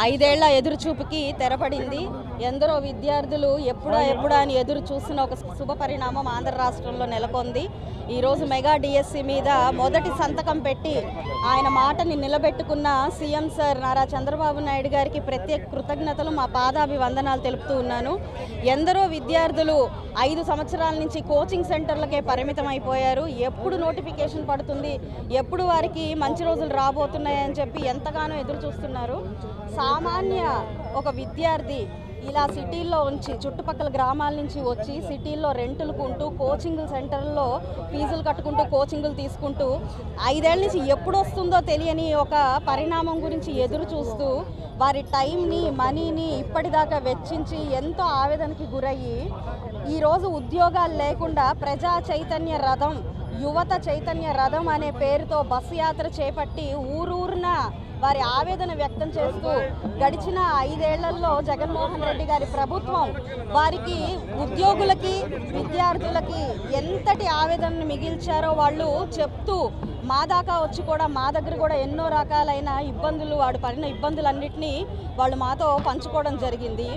ఐదేళ్ళ ఎదురుచూపుకి తెరపడింది. ఎందరో విద్యార్థులు ఎప్పుడా ఎప్పుడా అని ఎదురు చూస్తున్న ఒక శుభ పరిణామం ఆంధ్ర రాష్ట్రంలో నెలకొంది. ఈరోజు మెగా డిఎస్సి మీద మొదటి సంతకం పెట్టి ఆయన మాటని నిలబెట్టుకున్న సీఎం సార్ నారా చంద్రబాబు నాయుడు గారికి ప్రత్యేక కృతజ్ఞతలు మా పాదాభివందనాలు తెలుపుతూ ఉన్నాను. ఎందరో విద్యార్థులు ఐదు సంవత్సరాల నుంచి కోచింగ్ సెంటర్లకే పరిమితం అయిపోయారు. ఎప్పుడు నోటిఫికేషన్ పడుతుంది? ఎప్పుడు వారికి మంచి రోజులు రాబోతున్నాయని చెప్పి ఎంతగానో ఎదురు చూస్తున్నారు. సామాన్య ఒక విద్యార్థి ఇలా సిటీల్లో ఉంచి చుట్టుపక్కల గ్రామాల నుంచి వచ్చి సిటీల్లో రెంటులకు కొంటూ కోచింగ్ సెంటర్లో ఫీజులు కట్టుకుంటూ కోచింగులు తీసుకుంటూ ఐదేళ్ళ నుంచి ఎప్పుడు వస్తుందో తెలియని ఒక పరిణామం గురించి ఎదురు చూస్తూ వారి టైంని మనీని ఇప్పటిదాకా వెచ్చించి ఎంతో ఆవేదనకి గురయ్యి ఈరోజు ఉద్యోగాలు లేకుండా ప్రజా చైతన్య రథం యువత చైతన్య రథం అనే పేరుతో బస్సు యాత్ర చేపట్టి ఊరూరున వారి ఆవేదన వ్యక్తం చేస్తూ గడిచిన ఐదేళ్ళలో జగన్మోహన్ రెడ్డి గారి ప్రభుత్వం వారికి ఉద్యోగులకి విద్యార్థులకి ఎంతటి ఆవేదనను మిగిల్చారో వాళ్ళు చెప్తూ మా దాకా వచ్చి కూడా మా దగ్గర కూడా ఎన్నో రకాలైన ఇబ్బందులు వాడు పడిన ఇబ్బందులన్నింటినీ వాళ్ళు మాతో పంచుకోవడం జరిగింది.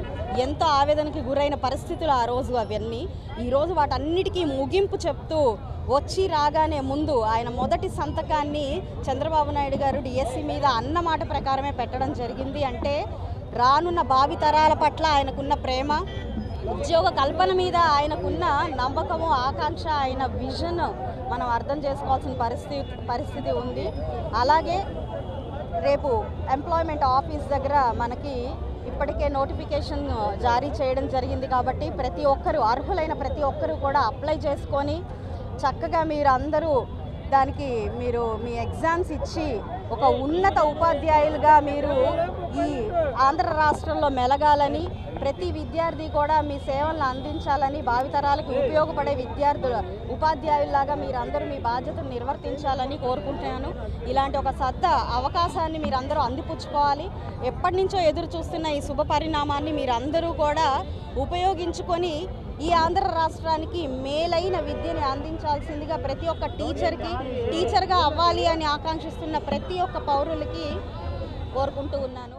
ఎంతో ఆవేదనకి గురైన పరిస్థితులు ఆ రోజు అవన్నీ. ఈరోజు వాటన్నిటికీ ముగింపు చెప్తూ వచ్చి రాగానే ముందు ఆయన మొదటి సంతకాన్ని చంద్రబాబు నాయుడు గారు డిఎస్సి మీద అన్నమాట ప్రకారమే పెట్టడం జరిగింది. అంటే రానున్న భావితరాల పట్ల ఆయనకున్న ప్రేమ ఉద్యోగ కల్పన మీద ఆయనకున్న నమ్మకము ఆకాంక్ష ఆయన విజన్ మనం అర్థం చేసుకోవాల్సిన పరిస్థితి పరిస్థితి ఉంది. అలాగే రేపు ఎంప్లాయ్మెంట్ ఆఫీస్ దగ్గర మనకి ఇప్పటికే నోటిఫికేషన్ జారీ చేయడం జరిగింది కాబట్టి ప్రతి ఒక్కరు అర్హులైన ప్రతి ఒక్కరు కూడా అప్లై చేసుకొని చక్కగా మీరు అందరూ దానికి మీరు మీ ఎగ్జామ్స్ ఇచ్చి ఒక ఉన్నత ఉపాధ్యాయులుగా మీరు ఈ ఆంధ్ర రాష్ట్రంలో మెలగాలని ప్రతి విద్యార్థి కూడా మీ సేవలను అందించాలని భావితరాలకు ఉపయోగపడే విద్యార్థుల ఉపాధ్యాయుల్లాగా మీరందరూ మీ బాధ్యతను నిర్వర్తించాలని కోరుకుంటున్నాను. ఇలాంటి ఒక సద్ద అవకాశాన్ని మీరందరూ అందిపుచ్చుకోవాలి. ఎప్పటి నుంచో ఎదురు చూస్తున్న ఈ శుభ పరిణామాన్ని మీరందరూ కూడా ఉపయోగించుకొని ఈ ఆంధ్ర రాష్ట్రానికి మేలైన విద్యని అందించాల్సిందిగా ప్రతి ఒక్క టీచర్కి టీచర్గా అవ్వాలి అని ఆకాంక్షిస్తున్న ప్రతి ఒక్క పౌరులకి కోరుకుంటూ ఉన్నాను.